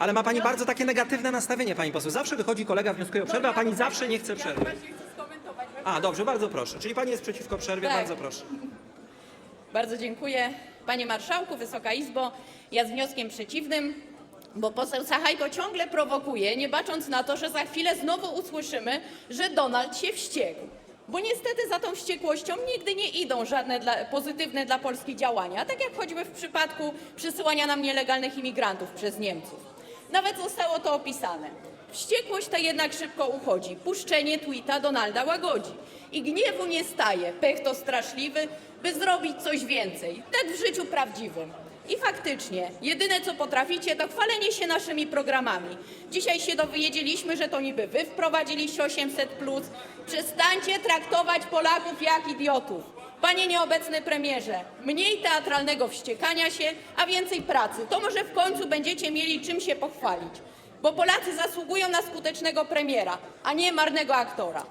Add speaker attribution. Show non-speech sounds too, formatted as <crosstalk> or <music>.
Speaker 1: Ale ma pani bardzo takie negatywne nastawienie, pani poseł. Zawsze wychodzi kolega, wnioskuje o przerwę, a pani zawsze nie chce przerwy.
Speaker 2: Ja właśnie chcę skomentować.
Speaker 1: A, dobrze, bardzo proszę. Czyli pani jest przeciwko przerwie,
Speaker 2: Tak.
Speaker 1: bardzo proszę. <laughs>
Speaker 2: Bardzo dziękuję. Panie Marszałku, Wysoka Izbo, ja z wnioskiem przeciwnym, bo poseł Sachajko ciągle prowokuje, nie bacząc na to, że za chwilę znowu usłyszymy, że Donald się wściekł. Bo niestety za tą wściekłością nigdy nie idą żadne dla, pozytywne dla Polski działania, tak jak choćby w przypadku przysyłania nam nielegalnych imigrantów przez Niemców. Nawet zostało to opisane. Wściekłość ta jednak szybko uchodzi. Puszczenie tweeta Donalda łagodzi. I gniewu nie staje. Pech to straszliwy, by zrobić coś więcej. Tak w życiu prawdziwym. I faktycznie, jedyne co potraficie, to chwalenie się naszymi programami. Dzisiaj się dowiedzieliśmy, że to niby wy wprowadziliście 800. Przestańcie traktować Polaków jak idiotów. Panie nieobecny premierze, mniej teatralnego wściekania się, a więcej pracy. To może w końcu będziecie mieli czym się pochwalić. Bo Polacy zasługują na skutecznego premiera, a nie marnego aktora.